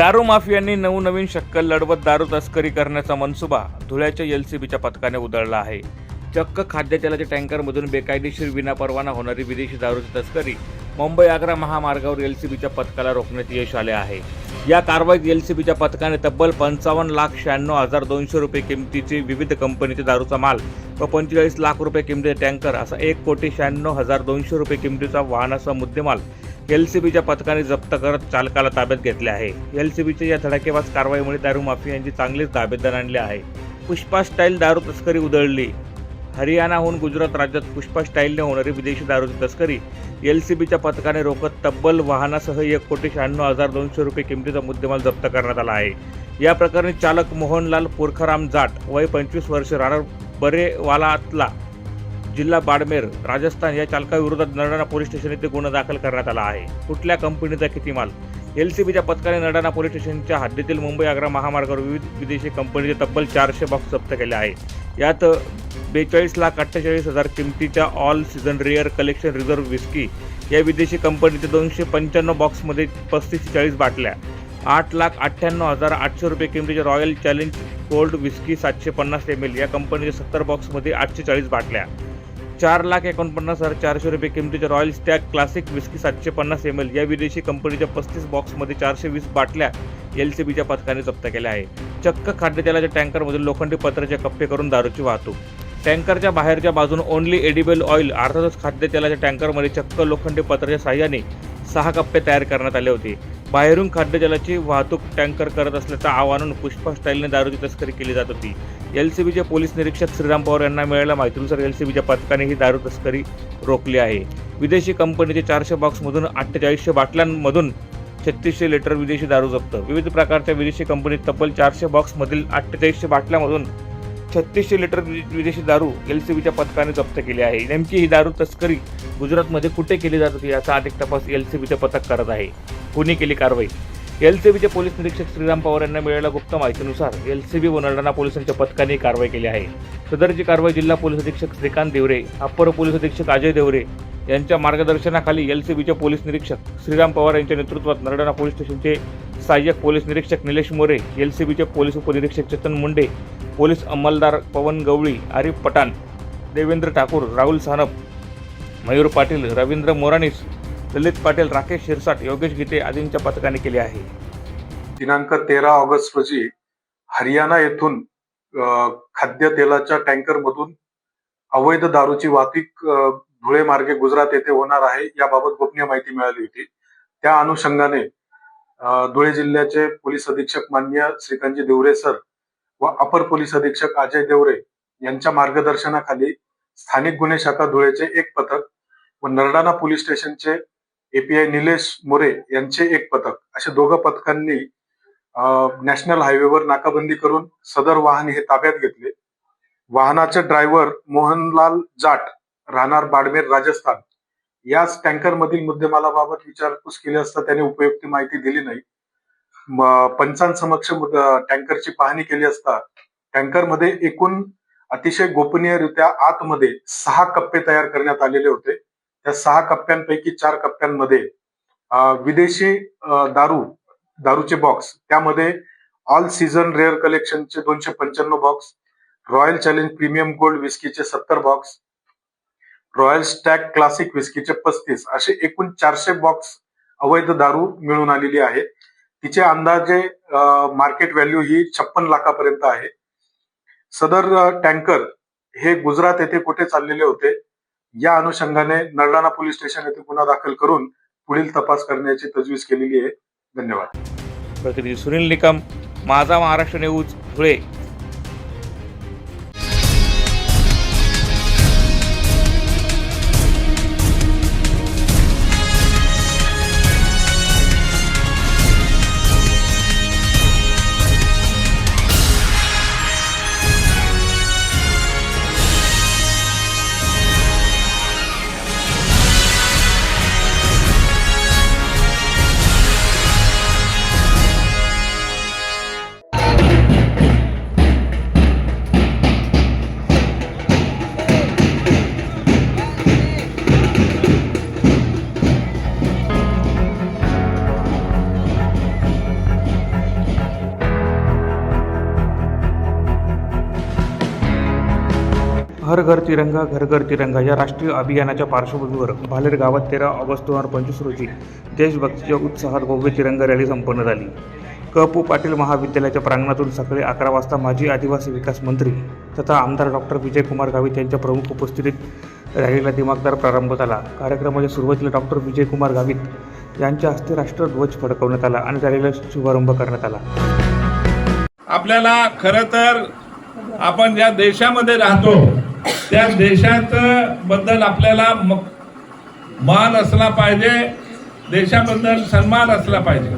दारू माफियांनी नवनवीन शक्कल लढवत दारू तस्करी करण्याचा मनसुबा धुळ्याच्या एलसीबीच्या पथकाने उधळला आहे. चक्क खाद्यतेलाच्या टँकरमधून बेकायदेशीर विनापरवाना होणारी विदेशी दारूची तस्करी मुंबई आग्रा महामार्गावर एलसीबीच्या पथकाला रोखण्यात यश आले आहे. या कारवाईत एलसीबीच्या पथकाने तब्बल पंचावन्न लाख शहाण्णव हजार दोनशे रुपये किमतीचे विविध कंपनीचे दारूचा माल व पंचेचाळीस लाख रुपये किमतीचे टँकर असा एक कोटी शहाण्णव हजार दोनशे रुपये किमतीचा वाहनाचा मुद्देमाल एलसीबीच्या पथकाने जप्त करत चालकाला ताब्यात घेतले आहे. एलसीबीच्या या धडाकेबाज कारवाईमुळे दारू माफियांची चांगलीच ताब्यात आणली आहे. पुष्पा स्टाईल दारू तस्करी उधळली. हरियाणाहून गुजरात राज्यात पुष्पा स्टाईलने होणारी विदेशी दारूची तस्करी. एल सी बीच्या पथकाने रोखत तब्बल वाहनासह एक कोटी शहाण्णव हजार दोनशे रुपये किमतीचा मुद्देमाल जप्त करण्यात आला आहे. या प्रकरणी चालक मोहनलाल पुरखराम जाट वय पंचवीस वर्ष राहणार बरेवालातला जिल्हा बाडमेर राजस्थान या चालकाविरोधात नरडाणा पोलीस स्टेशन येथे गुन्हा दाखल करण्यात आला आहे. कुठल्या कंपनीचा किती माल? एलसीबीच्या पथकाने नरडाणा पोलीस स्टेशनच्या हद्दीतील मुंबई आग्रा महामार्गावर विविध विदेशी कंपनीचे तब्बल चारशे बॉक्स जप्त केले आहे यात बेचाळीस लाख अठ्ठेचाळीस हजार किमतीच्या all season rare collection reserve whisky या विदेशी कंपनीचे दोनशे पंच्याण्णव बॉक्समध्ये पस्तीस चाळीस बाटल्या आठ लाख अठ्ठ्याण्णव हजार आठशे रुपये किमतीच्या रॉयल चॅलेंज कोल्ड विस्की सातशे पन्नास एम एल या कंपनीच्या सत्तर बॉक्समध्ये आठशे चाळीस बाटल्या. चार लाख एकोणपन्नास हजार चारशे रुपये किमतीच्या रॉयल स्टॅग क्लासिक विस्की सातशे पन्नास एम एल या विदेशी कंपनीच्या पस्तीस बॉक्समध्ये चारशे वीस बाटल्या एल सी बीच्या पथकाने जप्त केल्या आहे चक्क खाद्यतेलाच्या टँकरमधून लोखंडी पत्राचे कप्पे करून दारूची वाहतूक. टँकरच्या बाहेरच्या बाजून ओनली एडिबल ऑइल अर्थातच खाद्यतेलाच्या टँकरमध्ये चक्क लोखंडी पत्राच्या साह्याने सहा कप्पे तयार करण्यात आले होते. बाहेरून खाद्यतेलाची वाहतूक टँकर करत असल्याचं आव्हान पुष्पा स्टाईलने दारूची तस्करी केली जात होती. एल सी बीचे पोलीस निरीक्षक श्रीराम पवार यांना मिळालेल्या माहितीनुसार बीच्या पथकाने ही दारू तस्करी रोखली आहे. विदेशी कंपनीचे चारशे बॉक्समधून अठ्ठेचाळीसशे बाटल्यांमधून छत्तीसशे लिटर विदेशी दारू जप्त. विविध प्रकारच्या विदेशी कंपनीत तब्बल चारशे बॉक्समधील अठ्ठेचाळीसशे बाटल्यामधून छत्तीसशे लिटर विदेशी दारू एल सी बीच्या पथकाने जप्त केली आहे. नेमकी ही दारू तस्करी गुजरातमध्ये कुठे केली जात होती याचा अधिक तपास एल सी बीचे पथक करत आहे. कोणी केली कारवाई. एलसीबीचे पोलीस निरीक्षक श्रीराम पवार यांना मिळालेल्या गुप्त माहितीनुसार एलसीबी व नरडाणा पोलिसांच्या पथकाने कारवाई केली आहे. सदरची कारवाई जिल्हा पोलीस अधीक्षक श्रीकांत देवरे अप्पर पोलीस अधीक्षक अजय देवरे यांच्या मार्गदर्शनाखाली एलसीबीचे पोलीस निरीक्षक श्रीराम पवार यांच्या नेतृत्वात नरडाणा पोलीस स्टेशनचे सहाय्यक पोलीस निरीक्षक निलेश मोरे एलसीबीचे पोलीस उपनिरीक्षक चेतन मुंडे पोलीस अंमलदार पवन गवळी आरिफ पठाण देवेंद्र ठाकूर राहुल सानप मयूर पाटील रवींद्र मोरानीस ललित पाटील राकेश शिरसाट योगेश गीते आदींच्या पथकाने केले आहे. दिनांक तेरा ऑगस्ट रोजी हरियाणा येथून खाद्य खाद्यतेलाच्या टँकर मधून अवैध दारूची वाहतूक धुळे मार्गे गुजरात येथे होणार आहे याबाबत गोपनीय माहिती मिळाली होती. त्या अनुषंगाने धुळे जिल्ह्याचे पोलीस अधीक्षक मान्य श्रीकांतजी देवरे सर व अपर पोलीस अधीक्षक अजय देवरे यांच्या मार्गदर्शनाखाली स्थानिक गुन्हे शाखा धुळेचे एक पथक व नरडाणा पोलीस स्टेशनचे एपीआय निलेश मोरे यांचे एक पथक. अशा दोघं पथकांनी नॅशनल हायवेवर नाकाबंदी करून सदर वाहन हे ताब्यात घेतले. वाहनाचे ड्रायव्हर मोहनलाल जाट राहणार बाडमेर राजस्थान. याच टँकर मधील मुद्देमालाबाबत विचारपूस केली असता त्याने उपयुक्त माहिती दिली नाही. पंचांसमक्ष टँकरची पाहणी केली असता टँकरमध्ये एकूण अतिशय गोपनीयरित्या आतमध्ये सहा कप्पे तयार करण्यात आलेले होते. त्या सहा कप्प्यांपैकी चार कप्प्यांमध्ये विदेशी दारू दारूचे बॉक्स त्यामध्ये ऑल सीझन रेअर कलेक्शनचे दोनशे पंच्याण्णव box royal challenge premium gold विस्कीचे सत्तर बॉक्स रॉयल स्टॅग क्लासिक विस्कीचे पस्तीस. असे एकूण चारशे बॉक्स अवैध दारू मिळून आलेली आहे. तिचे अंदाजे मार्केट व्हॅल्यू ही छप्पन लाखापर्यंत आहे. सदर टँकर हे गुजरात येथे कुठे चाललेले होते? या अनुषंगाने नरडाणा पोलीस स्टेशन येथे गुन्हा दाखल करून पुढील तपास करण्याची तजवीज केलेली आहे. धन्यवाद. प्रतिनिधी सुनील निकम माझा महाराष्ट्र न्यूज धुळे. हर घर तिरंगा घर घर तिरंगा या राष्ट्रीय अभियानाच्या पार्श्वभूमीवर भालेर गावात तेरा ऑगस्ट दोन हजार पंचवीस रोजी देशभक्तीच्या उत्साहात भव्य तिरंगा रॅली संपन्न झाली. क. पू. पाटील महाविद्यालयाच्या प्रांगणातून सकाळी अकरा वाजता माजी आदिवासी विकास मंत्री तथा आमदार डॉक्टर विजयकुमार गावित यांच्या प्रमुख उपस्थितीत रॅलीला दिमागदार प्रारंभ झाला. कार्यक्रमाच्या सुरुवातीला डॉक्टर विजयकुमार गावित यांच्या हस्ते राष्ट्रध्वज फडकवण्यात आला आणि रॅलीला शुभारंभ करण्यात आला. आपल्याला खरं तर आपण ज्या देशामध्ये राहतो त्या देशात बद्दल आपल्याला म- मान असला पाहिजे देशाबद्दल सन्मान असला पाहिजे.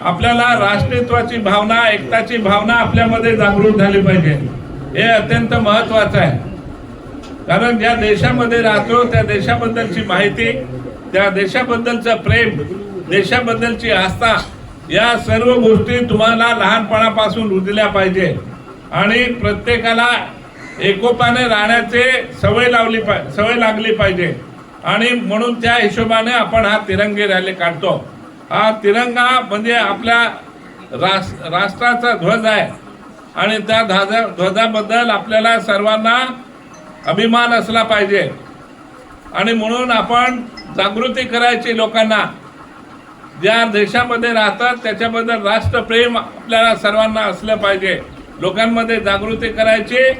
आपल्याला राष्ट्रीयत्वाची भावना एकताची भावना आपल्यामध्ये जागृत झाली पाहिजे. हे अत्यंत महत्वाचं आहे. कारण ज्या देशामध्ये राहतो त्या देशाबद्दलची माहिती त्या देशाबद्दलचं प्रेम देशाबद्दलची आस्था या सर्व गोष्टी तुम्हाला लहानपणापासून रुजल्या पाहिजे. आणि प्रत्येकाला एकोपाने राहण्याचे सवय लावली पा सवय लागली पाहिजे. आणि म्हणून त्या हिशोबाने आपण हा तिरंगी रॅली काढतो. हा तिरंगा म्हणजे आपल्या रास राष्ट्राचा ध्वज आहे. आणि त्या ध्वजा ध्वजाबद्दल आपल्याला सर्वांना अभिमान असला पाहिजे. आणि म्हणून आपण जागृती करायची लोकांना. ज्या देशामध्ये राहतात त्याच्याबद्दल राष्ट्रप्रेम आपल्याला सर्वांना असलं पाहिजे. लोकांमध्ये जागृती करायची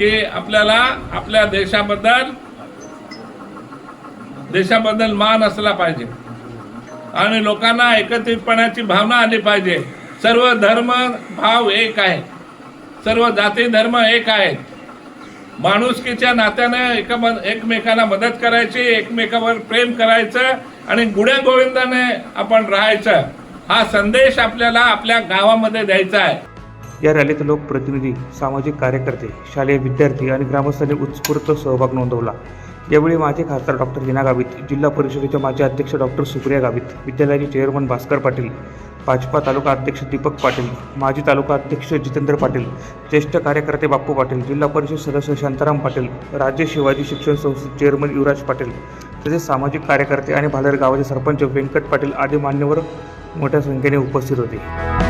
की आपल्याला आपल्या देशाबद्दल देशाबद्दल मान असला पाहिजे. आणि लोकांना एकत्रितपणाची भावना आली पाहिजे. सर्व धर्म भाव एक आहे. सर्व जाती धर्म एक आहेत. माणुसकीच्या नात्याने एका एकमेकाला मदत करायची एकमेकावर प्रेम करायचं आणि गुढ्या गोविंदाने आपण राहायचं. हा संदेश आपल्याला आपल्या गावामध्ये द्यायचा आहे. या रॅलीत लोकप्रतिनिधी सामाजिक कार्यकर्ते शालेय विद्यार्थी आणि ग्रामस्थांनी उत्स्फूर्त सहभाग नोंदवला. यावेळी माजी खासदार डॉक्टर हिना गावित जिल्हा परिषदेचे माजी अध्यक्ष डॉक्टर सुप्रिया गावित विद्यालयाचे चेअरमन भास्कर पाटील भाजपा तालुका अध्यक्ष दीपक पाटील माजी तालुका अध्यक्ष जितेंद्र पाटील ज्येष्ठ कार्यकर्ते बाप्पू पाटील जिल्हा परिषद सदस्य शांताराम पाटील राज्य शिवाजी शिक्षण संस्थेचे चेअरमन युवराज पाटील तसेच सामाजिक कार्यकर्ते आणि भालेर गावाचे सरपंच व्यंकट पाटील आदी मान्यवर मोठ्या संख्येने उपस्थित होते.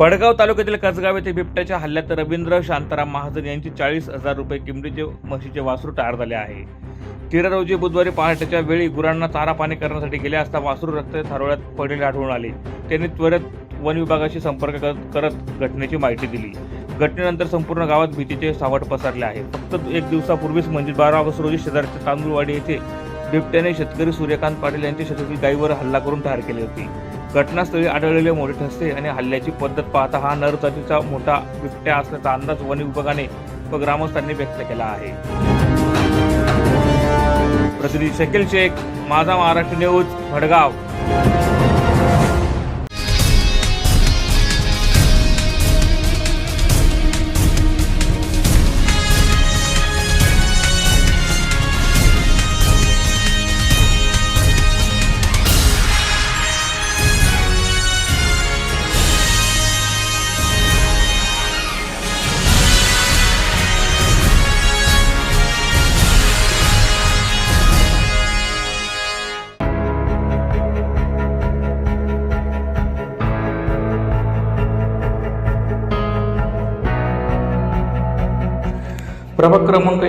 भडगाव तालुक्यातील कसगाव येथे बिबट्याच्या हल्ल्यात रवींद्र शांताराम महाजन यांची चाळीस हजार रुपये किमतीचे म्हशीचे वासरू ठार झाले आहे. तेरा रोजी बुधवारी पहाटेच्या वेळी गुरांना चारा पाणी करण्यासाठी गेले असता वासरू रक्त थारोळ्यात पडलेले आढळून आले. त्यांनी त्वरित वन विभागाशी संपर्क करत- करत घटनेची माहिती दिली. घटनेनंतर संपूर्ण गावात भीतीचे सावट पसरले आहे. फक्त एक दिवसापूर्वीच म्हणजे बारा ऑगस्ट रोजी शेजारच्या तांदूळवाडी येथे बिबट्याने शेतकरी सूर्यकांत पाटील यांच्या शेतातील गायीवर हल्ला करून ठार केली होती. घटनास्थळी आढळलेले मोठे ठसते आणि हल्ल्याची पद्धत पाहता हा नर जातीचा मोठा बिबट्या असल्याचा अंदाज वन विभागाने व ग्रामस्थांनी व्यक्त केला आहे. प्रतिनिधी शकेल शेख माझा महाराष्ट्र न्यूज भडगाव.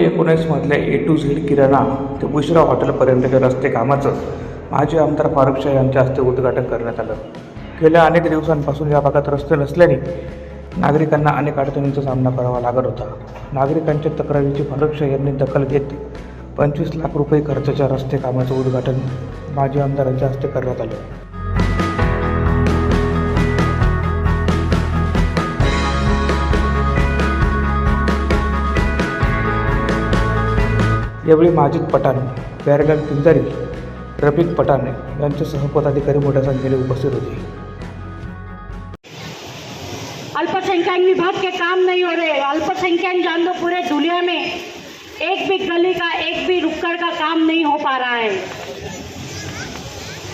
एकोणीसमधल्या ए टू झेड किराणा ते बुशरा हॉटेलपर्यंतच्या रस्ते कामाचं माजी आमदार फारुख शाह यांच्या हस्ते उद्घाटन करण्यात आलं. गेल्या अनेक दिवसांपासून या भागात रस्ते नसल्याने नागरिकांना अनेक अडचणींचा सामना करावा लागत होता. नागरिकांच्या तक्रारीची फारुख शाह यांनी दखल घेत पंचवीस लाख रुपये खर्चाच्या रस्ते कामाचं उद्घाटन माजी आमदारांच्या हस्ते करण्यात आलं. यावेळी माजिद पठाण प्यारेलाल पिंजारी, रफिक पठाण यांच्यासह पदाधिकारी मोठ्या संख्येने उपस्थित होते. अल्पसंख्यक विभाग के काम नहीं हो रहे। अल्पसंख्यक जान दो पूरे दुनिया में एक भी गली का, एक भी रुक्कड़ का काम नहीं हो पा रहा है।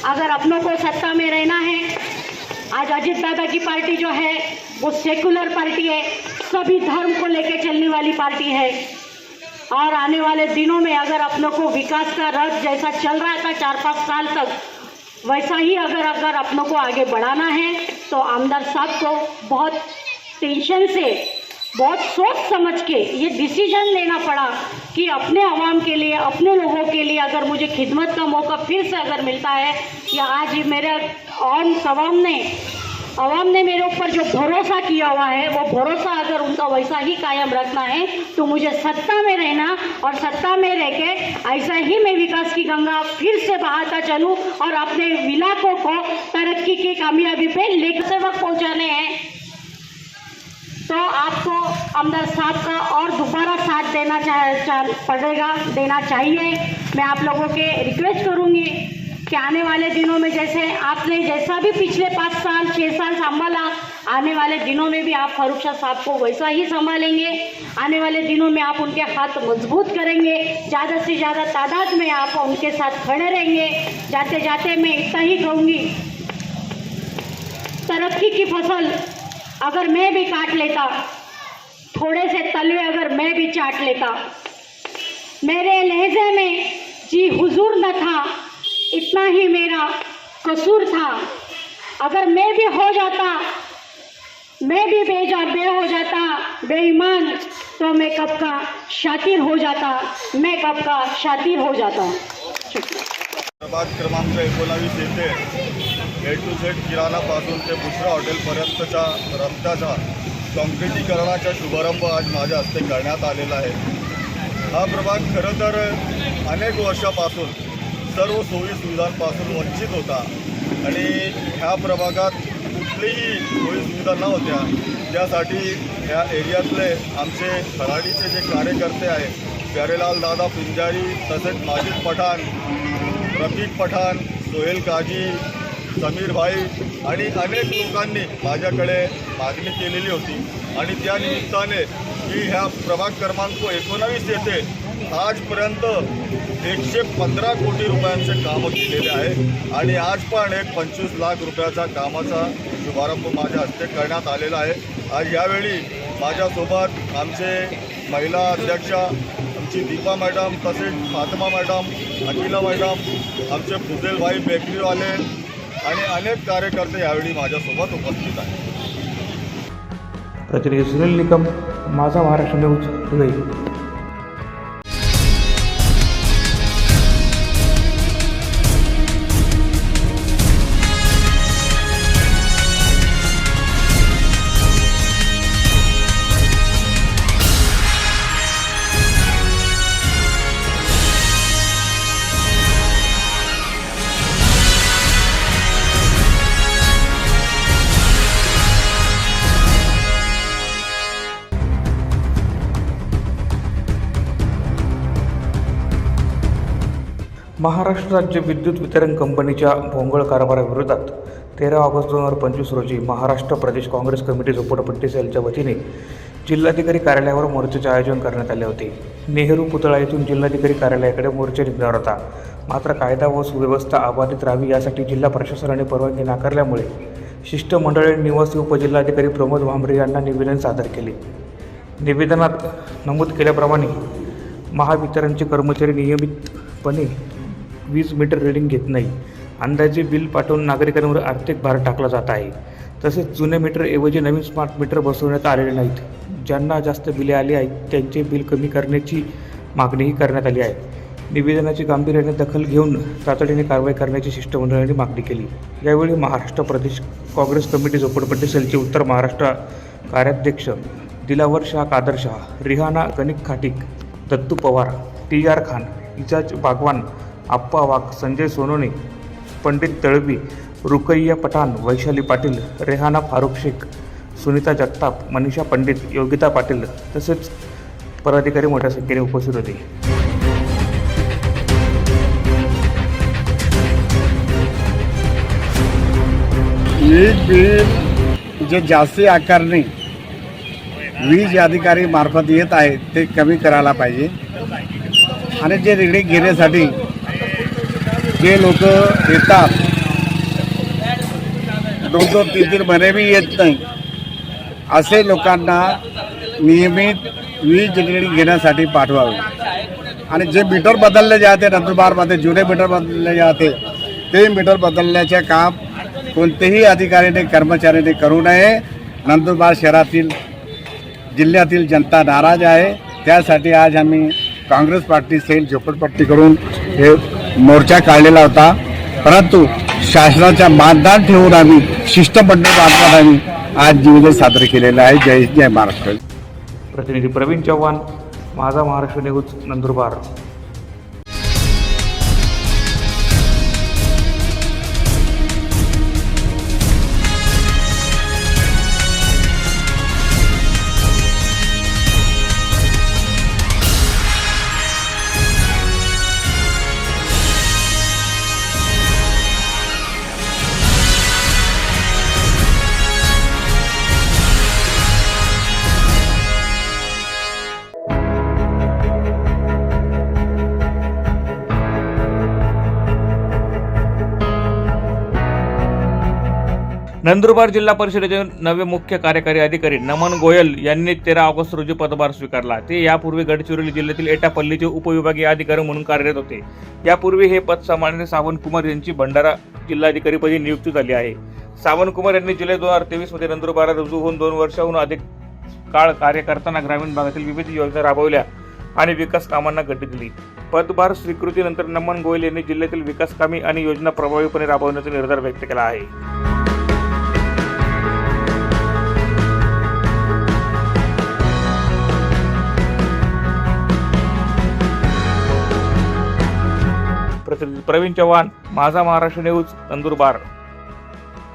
अगर अपनों को सत्ता में रहना है, आज अजित दादा की पार्टी जो है, वो सेकुलर पार्टी है। सभी धर्म को लेकर चलने वाली पार्टी है। और आने वाले दिनों में अगर अपनों को विकास का रथ जैसा चल रहा था चार पाँच साल तक, वैसा ही अगर अगर अपनों को आगे बढ़ाना है तो आमदार साहब को बहुत टेंशन से, बहुत सोच समझ के ये डिसीज़न लेना पड़ा कि अपने आवाम के लिए, अपने लोगों के लिए अगर मुझे खिदमत का मौका फिर से अगर मिलता है, या आज मेरे आम सवाम ने आवाम ने मेरे ऊपर जो भरोसा किया हुआ है, वो भरोसा अगर उनका वैसा ही कायम रखना है तो मुझे सत्ता में रहना और सत्ता में रह के ऐसा ही मैं विकास की गंगा फिर से बहाता चलूँ और अपने इलाकों को तरक्की की कामयाबी पे लेकर वक्त पहुँचाने हैं। तो आपको आमदार साहब का और दोबारा साथ देना चाह पड़ेगा, देना चाहिए। मैं आप लोगों के रिक्वेस्ट करूँगी। कि आने वाले दिनों में जैसे आपने जैसा भी पिछले पाँच साल छः साल संभाला, आने वाले दिनों में भी आप फारूक शाह साहब को वैसा ही संभालेंगे। आने वाले दिनों में आप उनके हाथ मज़बूत करेंगे। ज़्यादा से ज़्यादा तादाद में आप उनके साथ खड़े रहेंगे। जाते जाते मैं इतना ही कहूँगी, तरक्की की फ़सल अगर मैं भी काट लेता, थोड़े से तलवे अगर मैं भी चाट लेता, मेरे लहजे में जी हुजूर न था इतना ही मेरा कसूर था। अगर मैं भी हो जाता मैं भी बेजा बे हो जाता बेईमान तो मैं कब का शातिर हो जाता मैं कब का शातिर हो जाता। प्रभात प्रभाग क्रमांक एकोणावीस येथे ए टू झेड किराणापासून ते दुसऱ्या हॉटेलपर्यंतच्या रस्त्याच्या काँक्रिटीकरणाचा शुभारंभ आज माझ्या हस्ते करण्यात आलेला आहे. हा प्रभाग खरं तर अनेक वर्षापासून सर्व सोयी सुविधांपासून वंचित होता. आणि ह्या प्रभागात कुठलीही सोयी सुविधा नव्हत्या त्यासाठी ह्या एरियातले आमचे खराडीचे जे कार्यकर्ते आहेत प्यारेलाल दादा पिंजारी तसेच माजिद पठाण रफिक पठाण सोहेल काजी समीर भाई आणि अनेक लोकांनी माझ्याकडे मागणी केलेली होती. आणि त्या निमित्ताने मी ह्या प्रभाग क्रमांक एकोणावीस येथे आजपर्यंत एकशे पंधरा कोटी रुपयांचे कामं केलेले आहे. आणि आज पण एक पंचवीस लाख रुपयाचा कामाचा शुभारंभ माझ्या हस्ते करण्यात आलेला आहे. आज यावेळी माझ्यासोबत आमचे महिला अध्यक्षा आमची दीपा मॅडम तसेच फातिमा मॅडम अकिला मॅडम आमचे फुजेलभाई बेकरीवाले आणि अनेक कार्यकर्ते यावेळी माझ्यासोबत उपस्थित आहेत. प्रतिनिधी सुनील निकम माझा महाराष्ट्र न्यूज धुळे महाराष्ट्र राज्य विद्युत वितरण कंपनीच्या भोंगळ कारभाराविरोधात तेरा ऑगस्ट दोन हजार पंचवीस रोजी महाराष्ट्र प्रदेश काँग्रेस कमिटी झोपडपट्टी सेलच्या वतीने जिल्हाधिकारी कार्यालयावर मोर्चाचे आयोजन करण्यात आले होते. नेहरू पुतळा येथून जिल्हाधिकारी कार्यालयाकडे मोर्चा निघणार होता. मात्र कायदा व सुव्यवस्था अबाधित राहावी यासाठी जिल्हा प्रशासनाने परवानगी नाकारल्यामुळे शिष्टमंडळाने निवासी उपजिल्हाधिकारी प्रमोद भांबरे यांना निवेदन सादर केले. निवेदनात नमूद केल्याप्रमाणे महावितरणचे कर्मचारी नियमितपणे वीज मीटर रिडिंग घेत नाही. अंदाजे बिल पाठवून नागरिकांवर आर्थिक भार टाकला जात आहे. तसेच जुने मीटरऐवजी नवीन स्मार्ट मीटर बसवण्यात आलेले नाहीत. ज्यांना जास्त बिले आली आहेत त्यांचे बिल कमी करण्याची मागणीही करण्यात आली आहे. निवेदनाची गांभीर्याने दखल घेऊन तातडीने कारवाई करण्याची शिष्टमंडळाने मागणी केली. यावेळी महाराष्ट्र प्रदेश काँग्रेस कमिटी झोपडपट्टी सेलचे उत्तर महाराष्ट्र कार्याध्यक्ष दिलावर शाह कादर शाह रिहाना गणिक खाटिक दत्तू पवार टी आर खान इजाज बागवान आप्पा वाघ संजय सोनोने पंडित तळवी रुकैया पठाण वैशाली पाटील रेहाना फारुख शेख सुनीता जगताप मनीषा पंडित योगिता पाटील तसेच पदाधिकारी मोठ्या संख्येने उपस्थित होते. वीज बिल जे जास्ती आकारणी वीज अधिकारी मार्फत येत आहे ते कमी करायला पाहिजे. आणि जे रेडी घेण्यासाठी जे लोक येतात दोन दोन तीन तीन महिने बी येत नाही. असे लोकांना नियमित वीज जनरेटिंग घेण्यासाठी पाठवावे. आणि जे मीटर बदलले जाते नंदुरबारमध्ये जुने मीटर बदलले जाते ते मीटर बदलण्याचे काम कोणतेही अधिकाऱ्याने कर्मचाऱ्याने करू नये. नंदुरबार शहरातील जिल्ह्यातील जनता नाराज आहे. त्यासाठी आज आम्ही काँग्रेस पार्टी सेल झोपडपट्टी करून हे मोर्चा काढलेला होता. परंतु शासनाच्या मानदान ठेवून आम्ही शिष्टमंडळ मार्फत आम्ही आज निवेदन सादर केलेलं आहे. जय जय महाराष्ट्र. प्रतिनिधी प्रवीण चव्हाण माझा महाराष्ट्र न्यूज नंदुरबार. नंदुरबार जिल्हा परिषदेचे नवे मुख्य कार्यकारी अधिकारी नमन गोयल यांनी तेरा ऑगस्ट रोजी पदभार स्वीकारला. ते यापूर्वी गडचिरोली जिल्ह्यातील एटापल्लीचे उपविभागीय अधिकारी म्हणून कार्यरत होते. यापूर्वी हे पद सामान्य सावंत कुमार यांची भंडारा जिल्हाधिकारीपदी नियुक्ती झाली आहे. सावंत कुमार यांनी जुलै दोन हजार तेवीसमध्ये नंदुरबारात रुजू होऊन दोन वर्षाहून अधिक काळ कार्य करताना ग्रामीण भागातील विविध योजना राबवल्या आणि विकास कामांना गती दिली. पदभार स्वीकृतीनंतर नमन गोयल यांनी जिल्ह्यातील विकास कामे आणि योजना प्रभावीपणे राबवण्याचा निर्धार व्यक्त केला आहे. प्रतिनिधी प्रवीण चव्हाण माझा महाराष्ट्र न्यूज नंदुरबार.